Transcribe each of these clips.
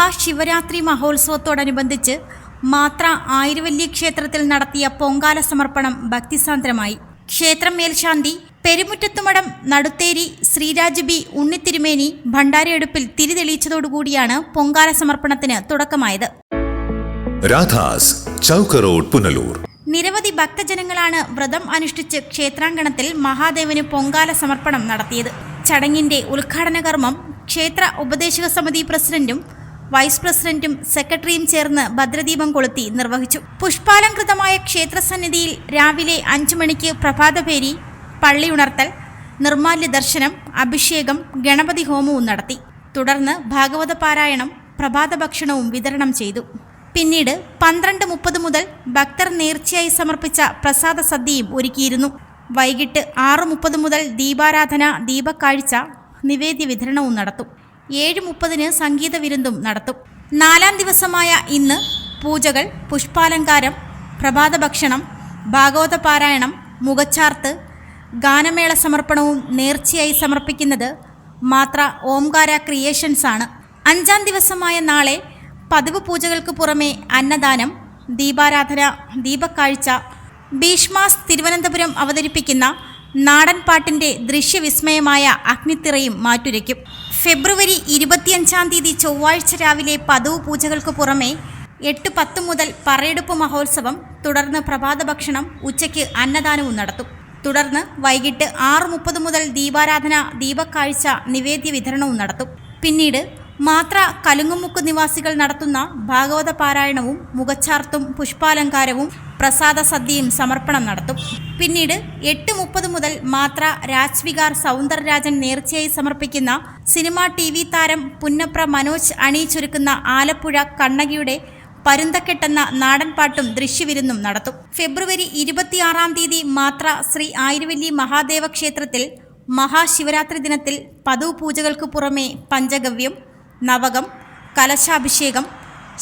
മഹാശിവരാത്രി മഹോത്സവത്തോടനുബന്ധിച്ച് മാത്ര ആയിരവല്ലി ക്ഷേത്രത്തിൽ നടത്തിയ പൊങ്കാല സമർപ്പണം ഭക്തിസാന്ദ്രമായി. ക്ഷേത്രം മേൽശാന്തി പെരുമുറ്റത്തുമടം നടുത്തേരി ശ്രീരാജ് ബി ഉണ്ണിത്തിരുമേനി ഭണ്ഡാരയെടുപ്പിൽ തിരിതെളിയിച്ചതോടുകൂടിയാണ് പൊങ്കാല സമർപ്പണത്തിന് തുടക്കമായത്. രാധാസ് ചൗക്ക് റോഡ് പുനലൂർ. നിരവധി ഭക്തജനങ്ങളാണ് വ്രതം അനുഷ്ഠിച്ച് ക്ഷേത്രാങ്കണത്തിൽ മഹാദേവന് പൊങ്കാല സമർപ്പണം നടത്തിയത്. ചടങ്ങിന്റെ ഉദ്ഘാടന കർമ്മം ക്ഷേത്ര ഉപദേശക സമിതി പ്രസിഡന്റും വൈസ് പ്രസിഡന്റും സെക്രട്ടറിയും ചേർന്ന് ഭദ്രദീപം കൊളുത്തി നിർവഹിച്ചു. പുഷ്പാലംകൃതമായ ക്ഷേത്രസന്നിധിയിൽ രാവിലെ അഞ്ചു മണിക്ക് പ്രഭാതപേരി പള്ളി ഉണർത്തൽ നിർമാല്യ ദർശനം അഭിഷേകം ഗണപതി ഹോമവും നടത്തി. തുടർന്ന് ഭാഗവത പാരായണം പ്രഭാത ഭക്ഷണവും വിതരണം ചെയ്തു. പിന്നീട് പന്ത്രണ്ട് മുപ്പത് മുതൽ ഭക്തർ നേർച്ചയായി സമർപ്പിച്ച പ്രസാദ സദ്യയും ഒരുക്കിയിരുന്നു. വൈകിട്ട് ആറ് മുപ്പത് മുതൽ ദീപാരാധന ദീപക്കാഴ്ച നിവേദ്യ വിതരണവും നടത്തും. ഏഴ് മുപ്പതിന് സംഗീത വിരുന്നും നടത്തും. നാലാം ദിവസമായ ഇന്ന് പൂജകൾ പുഷ്പാലങ്കാരം പ്രഭാത ഭക്ഷണം ഭാഗവത പാരായണം മുഖച്ചാർത്ത് ഗാനമേള സമർപ്പണവും നേർച്ചയായി സമർപ്പിക്കുന്നത് മാത്ര ഓംകാര ക്രിയേഷൻസ് ആണ്. അഞ്ചാം ദിവസമായ നാളെ പതിവ് പൂജകൾക്ക് പുറമെ അന്നദാനം ദീപാരാധന ദീപക്കാഴ്ച ഭീഷ്മാസ് തിരുവനന്തപുരം അവതരിപ്പിക്കുന്ന നാടൻ പാട്ടിന്റെ ദൃശ്യവിസ്മയമായ അഗ്നിത്തിറയും മാറ്റുരയ്ക്കും. ഫെബ്രുവരി ഇരുപത്തിയഞ്ചാം തീയതി ചൊവ്വാഴ്ച രാവിലെ പതിവ് പൂജകൾക്ക് പുറമെ എട്ട് പത്ത് മുതൽ പറയെടുപ്പ് മഹോത്സവം തുടർന്ന് പ്രഭാത ഭക്ഷണം ഉച്ചയ്ക്ക് അന്നദാനവും നടത്തും. തുടർന്ന് വൈകിട്ട് ആറ് മുപ്പത് മുതൽ ദീപാരാധന ദീപക്കാഴ്ച നിവേദ്യ വിതരണവും നടത്തും. പിന്നീട് മാത്ര കലുങ്ങുമുക്ക് നിവാസികൾ നടത്തുന്ന ഭാഗവത പാരായണവും മുഖച്ചാർത്തും പുഷ്പാലങ്കാരവും പ്രസാദ സദ്യയും സമർപ്പണം നടത്തും. പിന്നീട് എട്ട് മുപ്പത് മുതൽ മാത്ര രാജ്വികാർ സൗന്ദരരാജൻ നേർച്ചയായി സമർപ്പിക്കുന്ന സിനിമാ ടി വി താരം പുന്നപ്ര മനോജ് അണിയിച്ചൊരുക്കുന്ന ആലപ്പുഴ കണ്ണകിയുടെ പരുന്തക്കെട്ടെന്ന നാടൻപാട്ടും ദൃശ്യവിരുന്നും നടത്തും. ഫെബ്രുവരി ഇരുപത്തിയാറാം തീയതി മാത്ര ശ്രീ ആയിരവല്ലി മഹാദേവ ക്ഷേത്രത്തിൽ മഹാശിവരാത്രി ദിനത്തിൽ പതിവ് പൂജകൾക്ക് പുറമെ പഞ്ചഗവ്യം നവകം കലശാഭിഷേകം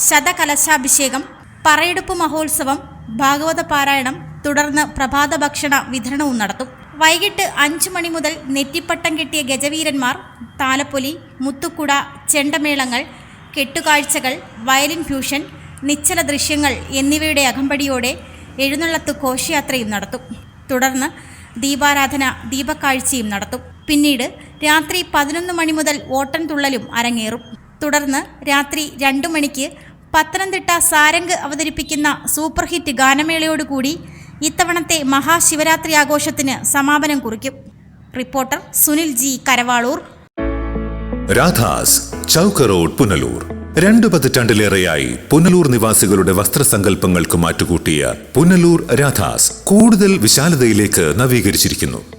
ശതകലശാഭിഷേകം പറയെടുപ്പ് മഹോത്സവം ഭാഗവത പാരായണം തുടർന്ന് പ്രഭാത ഭക്ഷണ വിതരണവും നടത്തും. വൈകിട്ട് അഞ്ചു മണി മുതൽ നെറ്റിപ്പട്ടം കെട്ടിയ ഗജവീരന്മാർ താലപ്പൊലി മുത്തുക്കുട ചെണ്ടമേളങ്ങൾ കെട്ടുകാഴ്ചകൾ വയലിൻ ഫ്യൂഷൻ നിശ്ചല ദൃശ്യങ്ങൾ എന്നിവയുടെ അകമ്പടിയോടെ എഴുന്നള്ളത്ത് ഘോഷയാത്രയും നടത്തും. തുടർന്ന് ദീപാരാധന ദീപക്കാഴ്ചയും നടത്തും. പിന്നീട് രാത്രി പതിനൊന്ന് മണി മുതൽ ഓട്ടൻ തുള്ളലും അരങ്ങേറും. തുടർന്ന് രാത്രി രണ്ടു മണിക്ക് പത്തനംതിട്ട സാരംഗ് അവതരിപ്പിക്കുന്ന സൂപ്പർ ഹിറ്റ് ഗാനമേളയോടുകൂടി ഇത്തവണത്തെ മഹാശിവരാത്രി ആഘോഷത്തിന് സമാപനം കുറിക്കും. Reporter Sunil G Karavalur. Radhas Chowk road Punalur. രണ്ടു പതിറ്റാണ്ടിലേറെയായി പുനലൂർ നിവാസികളുടെ വസ്ത്രസങ്കല്പങ്ങൾക്ക് മാറ്റുകൂട്ടിയ പുനലൂർ രാധാസ് കൂടുതൽ വിശാലതയിലേക്ക് നവീകരിച്ചിരിക്കുന്നു.